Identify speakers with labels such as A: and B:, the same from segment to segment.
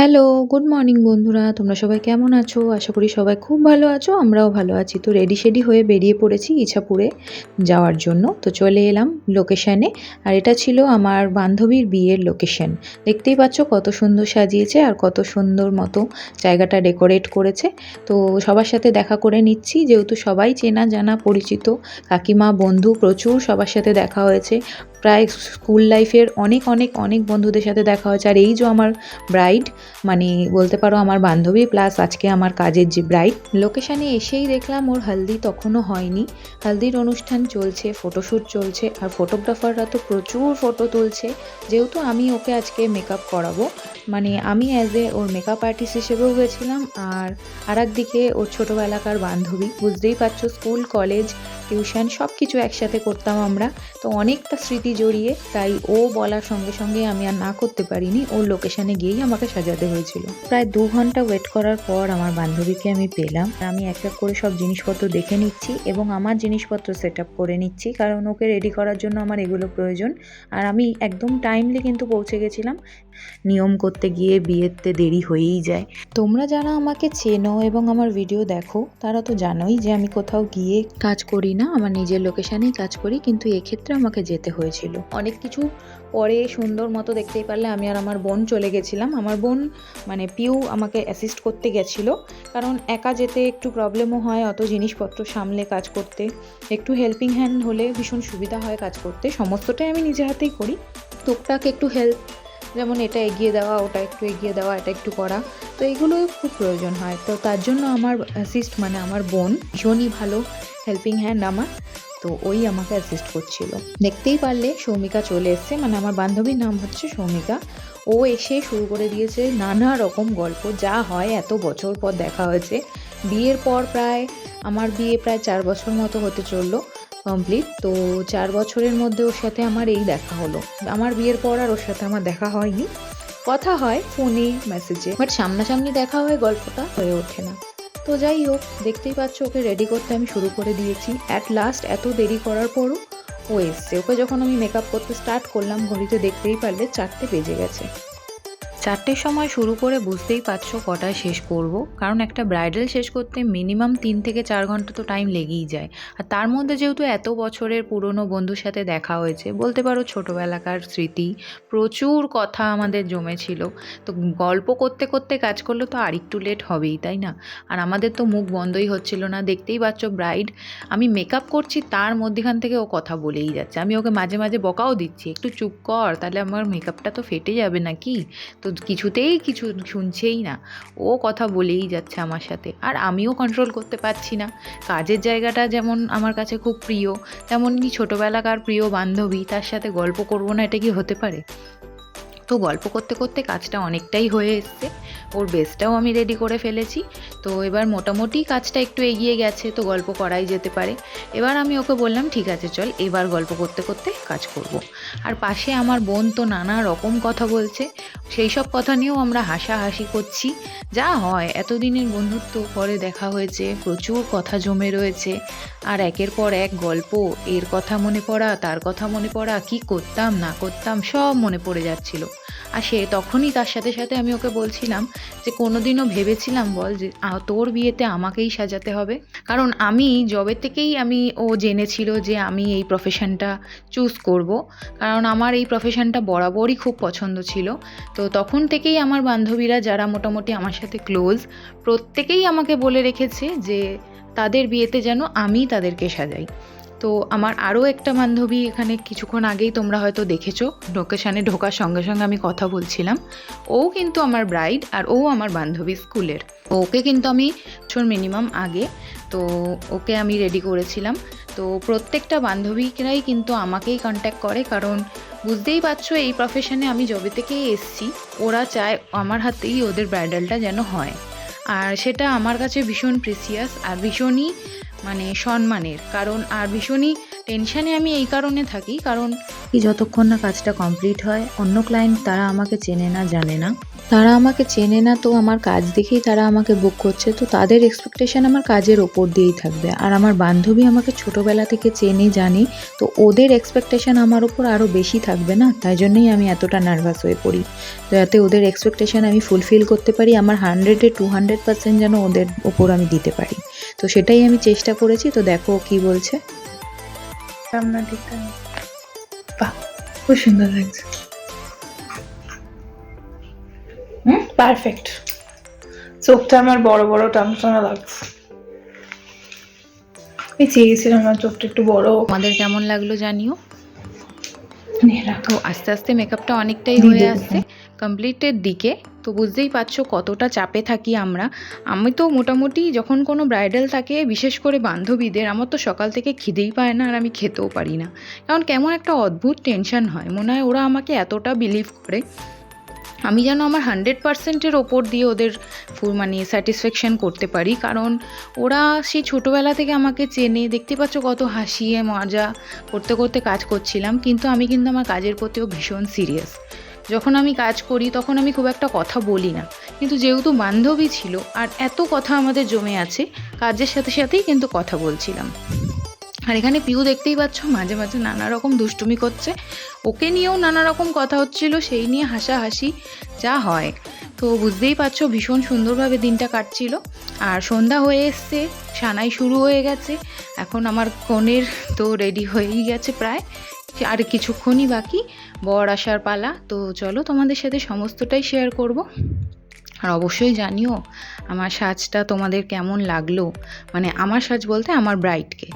A: Hello good morning বন্ধুরা। তোমরা সবাই কেমন আছো? আশা করি সবাই খুব ভালো আছো, আমরাও ভালো আছি। তো রেডি শেডি হয়ে বেরিয়ে পড়েছি ইছাপুরে যাওয়ার জন্য। তো চলে এলাম লোকেশানে আর এটা ছিল আমার বান্ধবীর বিয়ের লোকেশন দেখতেই পাচ্ছ কত সুন্দর সাজিয়েছে আর কত সুন্দর মতো জায়গাটা ডেকোরেট করেছে। তো সবার সাথে দেখা করে নিচ্ছি। যেহেতু সবাই চেনা জানা পরিচিত কাকিমা, বন্ধু প্রচুর সবার সাথে দেখা হয়েছে। প্রায় স্কুল লাইফের অনেক অনেক অনেক বন্ধুদের সাথে দেখা হয়েছে। আর এই যে আমার ব্রাইড মানে বলতে পারো আমার বান্ধবী প্লাস আজকে আমার কাজের যে ব্রাইড লোকেশানে এসেই দেখলাম ওর হালদি তখনও হয়নি। হালদির অনুষ্ঠান চলছে ফটোশ্যুট চলছে, আর ফটোগ্রাফাররা তো প্রচুর ফটো তুলছে। যেহেতু আমি ওকে আজকে মেকআপ করাবো মানে আমি অ্যাজ এ ওর মেকআপ আর্টিস্ট হিসেবেও গেছিলাম, আর আর একদিকে ওর ছোটোবেলাকার বান্ধবী। বুঝতেই পারছ স্কুল কলেজ টিউশন সব কিছু একসাথে করতাম আমরা। তো অনেকটা স্মৃতি জড়িয়ে, তাই ও বলার সঙ্গে সঙ্গে আমি আর না করতে পারিনি। ওর লোকেশানে গিয়েই আমাকে সাজাতে হয়েছিল। প্রায় দু ঘণ্টা ওয়েট করার পর আমার বান্ধবীকে আমি পেলাম। আমি এক এক করে সব জিনিসপত্র দেখে নিচ্ছি এবং আমার জিনিসপত্র সেট আপ করে নিচ্ছি। কারণ ওকে রেডি করার জন্য আমার এগুলো প্রয়োজন। আর আমি একদম টাইমলি কিন্তু পৌঁছে গেছিলাম। নিয়ম করতে গিয়ে বিয়েতে দেরি হয়েই যায়। তোমরা যারা আমাকে চেনো এবং আমার ভিডিও দেখো, তারা তো জানোই যে আমি কোথাও গিয়ে কাজ করি না। আমার নিজের লোকেশানেই কাজ করি, কিন্তু এক্ষেত্রে আমাকে যেতে হয়েছিল। অনেক কিছু পরে সুন্দর মতো দেখতেই পারলে আমি আর আমার বোন চলে গেছিলাম। আমার বোন মানে পিউ আমাকে অ্যাসিস্ট করতে গেছিল। কারণ একা যেতে একটু প্রবলেমও হয়, অত জিনিসপত্র সামলে কাজ করতে। একটু হেল্পিং হ্যান্ড হলে ভীষণ সুবিধা হয় কাজ করতে। সমস্তটাই আমি নিজে হাতেই করি। টুকটাক একটু হেল্প যেমন এটা এগিয়ে দেওয়া, ওটা একটু এগিয়ে দেওয়া, এটা একটু করা। তো এগুলো খুব প্রয়োজন হয়। তো তার জন্য আমার অ্যাসিস্ট মানে আমার বোন ভীষণই ভালো। হেল্পিং হ্যান্ড আমার। তো ওই আমাকে অ্যাসিস্ট করছিল। দেখতেই পারলে সৌমিকা চলে এসছে। মানে আমার বান্ধবীর নাম হচ্ছে সৌমিকা। ও এসে শুরু করে দিয়েছে নানা রকম গল্প। যা হয় এত বছর পর দেখা হয়েছে। বিয়ের পর প্রায়, আমার বিয়ে প্রায় চার বছর মতো হতে চলল কমপ্লিট তো চার বছরের মধ্যে ওর সাথে আমার এই দেখা হলো। আমার বিয়ের পর আর ওর সাথে আমার দেখা হয়নি। কথা হয় ফোনে মেসেজে বাট সামনাসামনি দেখা হয় গল্পটা হয়ে ওঠে না। তো যাই হোক, দেখতেই পাচ্ছ ওকে রেডি করতে আমি শুরু করে দিয়েছি। অ্যাট লাস্ট এত দেরি করার পরও ও এসছে। ওকে যখন আমি মেকআপ করতে স্টার্ট করলাম, ঘড়িতে দেখতেই পারলে চারটে বেজে গেছে। চারটের সময় শুরু করে বুঝতেই পারছ কটায় শেষ করব। কারণ একটা ব্রাইডাল শেষ করতে মিনিমাম তিন থেকে চার ঘণ্টা তো টাইম লেগেই যায়। আর তার মধ্যে যেহেতু এত বছরের পুরনো বন্ধুর সাথে দেখা হয়েছে, বলতে পারো ছোটোবেলাকার স্মৃতি, প্রচুর কথা আমাদের জমেছিল। তো গল্প করতে করতে কাজ করলে তো আর একটু লেট হবেই, তাই না? আর আমাদের তো মুখ বন্ধই হচ্ছিল না, দেখতেই পাচ্ছ ব্রাইড আমি মেকআপ করছি তার মধ্যেখান থেকে ও কথা বলেই যাচ্ছে। আমি ওকে মাঝে মাঝে বকাও দিচ্ছি, একটু চুপ কর, তাহলে আমার মেকআপটা তো ফেটে যাবে নাকি? তো কিছুতেই কিছু শুনছেই না। ও কথা বলেই যাচ্ছে আমার সাথে। আর আমিও কন্ট্রোল করতে পারছি না। কাজের জায়গাটা যেমন আমার কাছে খুব প্রিয় তেমন কি ছোটোবেলাকার প্রিয় বান্ধবী, তার সাথে গল্প করব না, এটা কি হতে পারে? তো গল্প করতে করতে কাজটা অনেকটাই হয়ে এসছে। ওর বেসটাও আমি রেডি করে ফেলেছি। তো এবার মোটামুটি কাজটা একটু এগিয়ে গেছে, তো গল্প করাই যেতে পারে। এবার আমি ওকে বললাম, ঠিক আছে, চল, এবার গল্প করতে করতে কাজ করব। আর পাশে আমার বোন তো নানা রকম কথা বলছে। সেই সব কথা নিয়েও আমরা হাসাহাসি করছি। যা হয়, এতদিনের বন্ধুত্ব, পরে দেখা হয়েছে, প্রচুর কথা জমে রয়েছে। আর একের পর এক গল্প, এর কথা মনে পড়া, তার কথা মনে পড়া, কি করতাম, না করতাম, সব মনে পড়ে যাচ্ছিল। আর সে তখনই তার সাথে সাথে আমি ওকে বলছিলাম যে কোনোদিনও ভেবেছিলাম বল যে তোর বিয়েতে আমাকেই সাজাতে হবে। কারণ আমি জবের থেকেই আমি, ও জেনেছিল যে আমি এই প্রফেশনটা চুজ করব। কারণ আমার এই প্রফেশনটা বরাবরই খুব পছন্দ ছিল। তো তখন থেকেই আমার বান্ধবীরা যারা মোটামুটি আমার সাথে ক্লোজ প্রত্যেকেই আমাকে বলে রেখেছে যে, তাদের বিয়েতে যেন আমি তাদেরকে সাজাই। তো আমার আরও একটা বান্ধবী এখানে কিছুক্ষণ আগেই তোমরা হয়তো দেখেছ। লোকেশানে ঢোকার সঙ্গে সঙ্গে আমি কথা বলছিলাম। ও কিন্তু আমার ব্রাইড আর ও আমার বান্ধবী স্কুলের। ওকে কিন্তু আমি বছর মিনিমাম আগে, তো ওকে আমি রেডি করেছিলাম। তো প্রত্যেকটা বান্ধবীরাই কিন্তু আমাকেই কন্ট্যাক্ট করে, কারণ বুঝতেই পারছ এই প্রফেশনে আমি জবে থেকেই এসছি। ওরা চায় আমার হাতেই ওদের ব্রাইডালটা যেন হয়। আর সেটা আমার কাছে ভীষণ প্রিসিয়াস আর ভীষণই মানে সম্মানের। কারণ আর ভীষণই টেনশানে আমি এই কারণে থাকি, কারণ কি যতক্ষণ না কাজটা কমপ্লিট হয়, অন্য ক্লায়েন্ট তারা আমাকে চেনে না, জানে না। তারা আমাকে চেনে না, তো আমার কাজ দেখেই তারা আমাকে বুক করছে, তো তাদের এক্সপেকটেশন আমার কাজের ওপর দিয়েই থাকবে। আর আমার বান্ধবী আমাকে ছোটোবেলা থেকে চেনে, জানি, তো ওদের এক্সপেকটেশন আমার ওপর আরও বেশি থাকবে না? তাই জন্যই আমি এতটা নার্ভাস হয়ে পড়ি। তো যাতে ওদের এক্সপেকটেশন আমি ফুলফিল করতে পারি, আমার হান্ড্রেডে টু হান্ড্রেড পার্সেন্ট যেন ওদের ওপর আমি দিতে পারি। তো সেটাই আমি চেষ্টা করেছি তো দেখো কি বলছে।
B: আমরা ঠিকঠাক বাহ খুব সুন্দর লাগছে। হুম পারফেক্ট চোখটা আমার বড় বড় টানটানা লাগছে। আমি চেয়েছিলাম আমার চোখটা একটু বড়
A: আমাদের কেমন লাগল জানিও? তো আস্তে আস্তে মেকআপটা অনেকটাই হয়ে আসছে। কমপ্লিটের দিকে, তো বুঝতেই পারছ কতটা চাপে থাকি আমরা। আমি তো মোটামুটি যখন কোনো ব্রাইডাল থাকে, বিশেষ করে বান্ধবীদের, আমার তো সকাল থেকে খিদেই পায় না আর আমি খেতেও পারি না। কারণ কেমন একটা অদ্ভুত টেনশন হয়, মনে হয় ওরা আমাকে এতটা বিলিভ করে। আমি যেন আমার হান্ড্রেড পার্সেন্টের ওপর দিয়ে ওদের মানে স্যাটিসফ্যাকশান করতে পারি। কারণ ওরা সেই ছোটোবেলা থেকে আমাকে চেনে, দেখতে পাচ্ছ কত হাসিয়ে মজা করতে করতে কাজ করছিলাম। কিন্তু আমি কিন্তু আমার কাজের প্রতিও ভীষণ সিরিয়াস যখন আমি কাজ করি, তখন আমি খুব একটা কথা বলি না। কিন্তু যেহেতু বান্ধবী ছিল, আর এত কথা আমাদের জমে আছে, কাজের সাথে সাথেই কিন্তু কথা বলছিলাম। আর এখানে পিউ দেখতেই পাচ্ছ, মাঝে মাঝে নানা রকম দুষ্টুমি করছে। ওকে নিয়েও নানা রকম কথা হচ্ছিল, সেই নিয়ে হাসাহাসি যা হয়। তো বুঝতেই পারছ, ভীষণ সুন্দরভাবে দিনটা কাটছিল। আর সন্ধ্যা হয়ে এসছে, সানাই শুরু হয়ে গেছে। এখন আমার কনের তো রেডি হয়েই গেছে প্রায়। আর কিছুক্ষণই বাকি। বর আসার পালা। তো চলো তোমাদের সাথে সমস্তটাই শেয়ার করব। আর অবশ্যই জানিও, আমার সাজটা তোমাদের কেমন লাগল? মানে আমার সাজ বলতে আমার ব্রাইডকে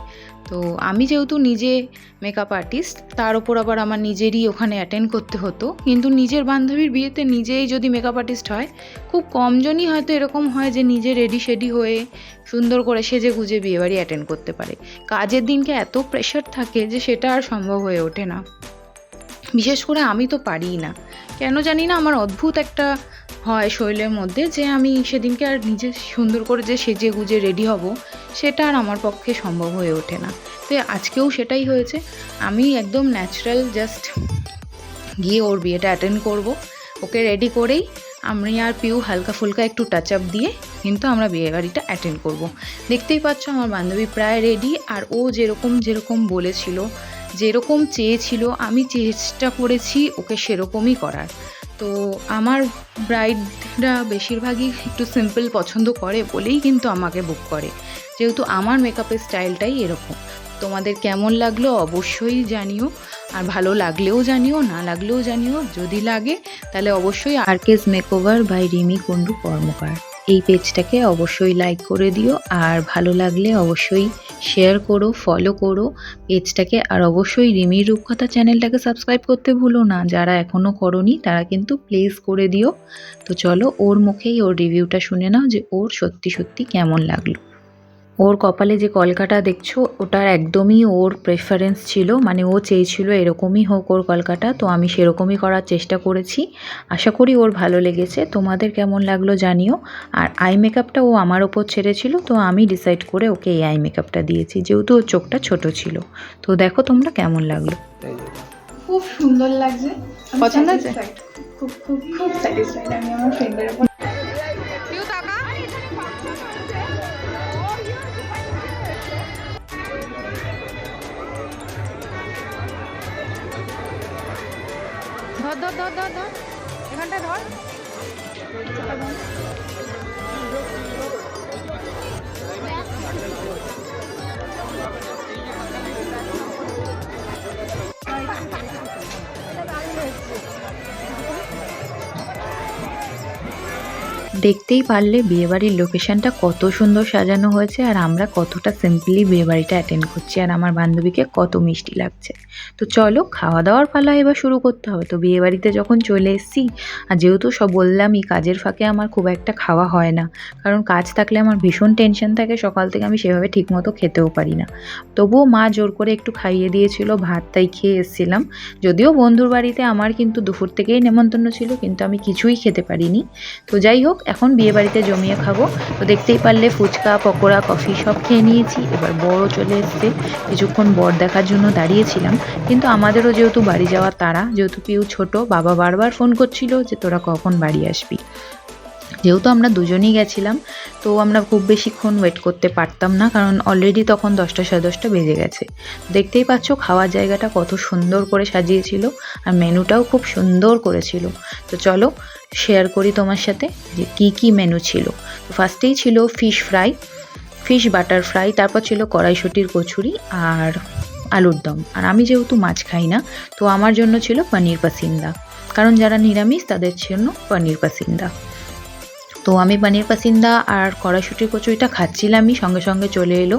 A: তো আমি যেহেতু নিজে মেকআপ আর্টিস্ট তার ওপর আবার আমার নিজেরই ওখানে অ্যাটেন্ড করতে হতো। কিন্তু নিজের বান্ধবীর বিয়েতে নিজেই যদি মেকআপ আর্টিস্ট হয়, খুব কমজনই হয়তো এরকম হয় যে নিজে রেডি শেডি হয়ে সুন্দর করে সেজে গুজে বিয়েবাড়ি অ্যাটেন্ড করতে পারে। কাজের দিনকে এত প্রেশার থাকে যে সেটা আর সম্ভব হয়ে ওঠে না। বিশেষ করে আমি তো পারিই না। কেন জানি না, আমার অদ্ভুত একটা হয় শৈলের মধ্যে যে আমি সেদিনকে আর নিজে সুন্দর করে যে সেজে গুজে রেডি হব, সেটা আর আমার পক্ষে সম্ভব হয়ে ওঠে না। তো আজকেও সেটাই হয়েছে। আমি একদম ন্যাচারাল জাস্ট গিয়ে ওর বিয়েটা অ্যাটেন্ড করব। ওকে রেডি করেই আমি আর পিউ হালকা ফুলকা একটু টাচ আপ দিয়ে কিন্তু আমরা বিয়ে বাড়িটা অ্যাটেন্ড করব। দেখতেই পাচ্ছ আমার বান্ধবী প্রায় রেডি আর ও যেরকম যেরকম বলেছিল যেরকম চেয়েছিল, আমি চেষ্টা করেছি ওকে সেরকমই করার। তো আমার ব্রাইডরা বেশিরভাগই একটু সিম্পল পছন্দ করে বলেই কিন্তু আমাকে বুক করে। যেহেতু আমার মেকআপের স্টাইলটাই এরকম। তোমাদের কেমন লাগল অবশ্যই জানিও, আর ভালো লাগলেও জানিও, না লাগলেও জানিও। যদি লাগে, তাহলে অবশ্যই RK's makeover by Rimi Kundu Karmakar. এই পেজটাকে অবশ্যই লাইক করে দিও আর ভালো লাগলে অবশ্যই শেয়ার করো ফলো করো। পেজটাকে আর অবশ্যই রিমির রূপকথা চ্যানেলটাকে সাবস্ক্রাইব করতে ভুলো না। যারা এখনও করনি, তারা কিন্তু প্লেস করে দিও। তো চলো ওর মুখেই ওর রিভিউটা শুনে নাও যে ওর সত্যি সত্যি কেমন লাগল। ওর কপালে যে কলকাটা দেখছ ওটার একদমই ওর প্রেফারেন্স ছিল মানে ও চেয়েছিল এরকমই হোক ওর কলকাটা তো আমি সেরকমই করার চেষ্টা করেছি। আশা করি ওর ভালো লেগেছে। তোমাদের কেমন লাগল জানিও। আর আই মেকআপটা ও আমার ওপর ছেড়েছিল তো আমি ডিসাইড করে ওকে এই আই মেকআপটা দিয়েছি যেহেতু ওর চোখটা ছোট ছিল। তো দেখো তোমরা কেমন লাগল।
B: খুব সুন্দর লাগছে।
A: পছন্দ হয়েছে?
B: খুব খুব খুব স্যাটিসফাইড আমি আমার ফ্রেন্ডের উপর
A: ধর ধর ধর ধর ধর। এখানটা ধর। দেখতেই পারলে বিয়েবাড়ির লোকেশনটা কত সুন্দর সাজানো হয়েছে আর আমরা কতটা সিম্পলি বিয়েবাড়িটা অ্যাটেন্ড করছি আর আমার বান্ধবীকে কত মিষ্টি লাগছে। তো চলো খাওয়া দাওয়ার পালা এবার শুরু করতে হবে। তো বিয়েবাড়িতে যখন চলে এসেছি, আর যেহেতু সব বললাম এই কাজের ফাঁকে আমার খুব একটা খাওয়া হয় না, কারণ কাজ থাকলে আমার ভীষণ টেনশন থাকে, সকাল থেকে আমি সেভাবে ঠিকমতো খেতেও পারি না। তবুও মা জোর করে একটু খাইয়ে দিয়েছিল, ভাত তাই খেয়ে এসেছিলাম। যদিও বন্ধুর বাড়িতে আমার কিন্তু দুপুর থেকেই নেমন্তন্ন ছিল, কিন্তু আমি কিছুই খেতে পারিনি। তো যাই হোক এখন বিয়ে বাড়িতে জমিয়ে খাব। তো দেখতেই পারলে ফুচকা, পকোড়া, কফি সব খেয়ে নিয়েছি। এবার বড় চলে এসছে। কিছুক্ষণ বর দেখার জন্য দাঁড়িয়েছিলাম। কিন্তু আমাদেরও যেহেতু বাড়ি যাওয়ার তারা যেহেতু পিউ ছোট, বাবা বারবার ফোন করছিল যে তোরা কখন বাড়ি আসবি। যেহেতু আমরা দুজনেই গেছিলাম, তো আমরা খুব বেশিক্ষণ ওয়েট করতে পারতাম না, কারণ অলরেডি তখন দশটা সাড়ে দশটা বেজে গেছে। দেখতেই পাচ্ছ খাওয়ার জায়গাটা কত সুন্দর করে সাজিয়েছিল, আর মেনুটাও খুব সুন্দর করেছিল। তো চলো শেয়ার করি তোমার সাথে যে কি কি মেনু ছিল। তো ফার্স্টেই ছিল fish fry fish butter fry তারপর ছিল কড়াইশুটির কচুরি আর আলুর দম। আর আমি যেহেতু মাছ খাই না, তো আমার জন্য ছিল পনির পাসিন্দা। কারণ যারা নিরামিষ তাদের জন্য পনির পাসিন্দা। তো আমি পানির পাসিন্দা আর কড়াইশুটির কচুরিটা খাচ্ছিলামই। সঙ্গে সঙ্গে চলে এলো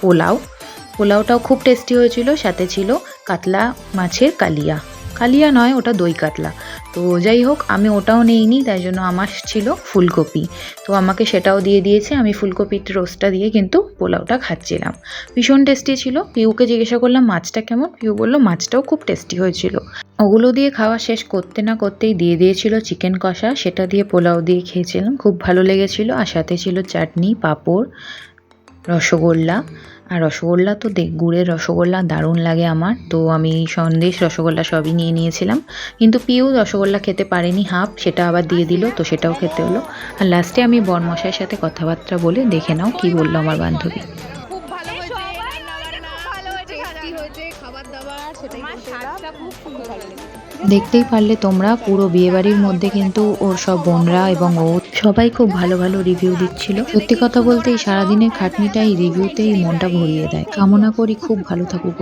A: পোলাও। পোলাওটাও খুব টেস্টি হয়েছিল, সাথে ছিল কাতলা মাছের কালিয়া। কালিয়া নয়, ওটা দই কাতলা। তো যাই হোক, আমি ওটাও নেইনি, তাই জন্য আমার ছিল ফুলকপি। তো আমাকে সেটাও দিয়ে দিয়েছে, আমি ফুলকপির রোস্টটা দিয়ে কিন্তু পোলাওটা খাচ্ছিলাম। ভীষণ টেস্টি ছিল। পিউকে জিজ্ঞাসা করলাম, মাছটা কেমন? পিউ বলল, মাছটাও খুব টেস্টি হয়েছিল। ওগুলো দিয়ে খাওয়া শেষ করতে না করতেই দিয়ে দিয়েছিল চিকেন কষা, সেটা দিয়ে পোলাও দিয়ে খেয়েছিলাম। খুব ভালো লেগেছিল, আর সাথে ছিল চাটনি, পাঁপড়, রসগোল্লা। আর রসগোল্লা তো দেখ, গুড়ের রসগোল্লা দারুণ লাগে আমার। তো আমি সন্দেশ রসগোল্লা সবই নিয়ে নিয়েছিলাম। কিন্তু পিউ রসগোল্লা খেতে পারেনি হাফ, সেটা আবার দিয়ে দিল, তো সেটাও খেতে হলো। আর লাস্টে আমি বরমশাইয়ের সাথে কথাবার্তা বলে দেখে নাও কি বলল আমার বান্ধবী। দেখতেই পারলে তোমরা পুরো বিয়েবাড়ির মধ্যে কিন্তু ওর সব বোনরা এবং ও সবাই খুব ভালো ভালো রিভিউ দিচ্ছিল। সত্যি কথা বলতে এই সারাদিনের খাটনিটাই রিভিউতেই মনটা ভরিয়ে দেয়। কামনা করি খুব ভালো থাকুক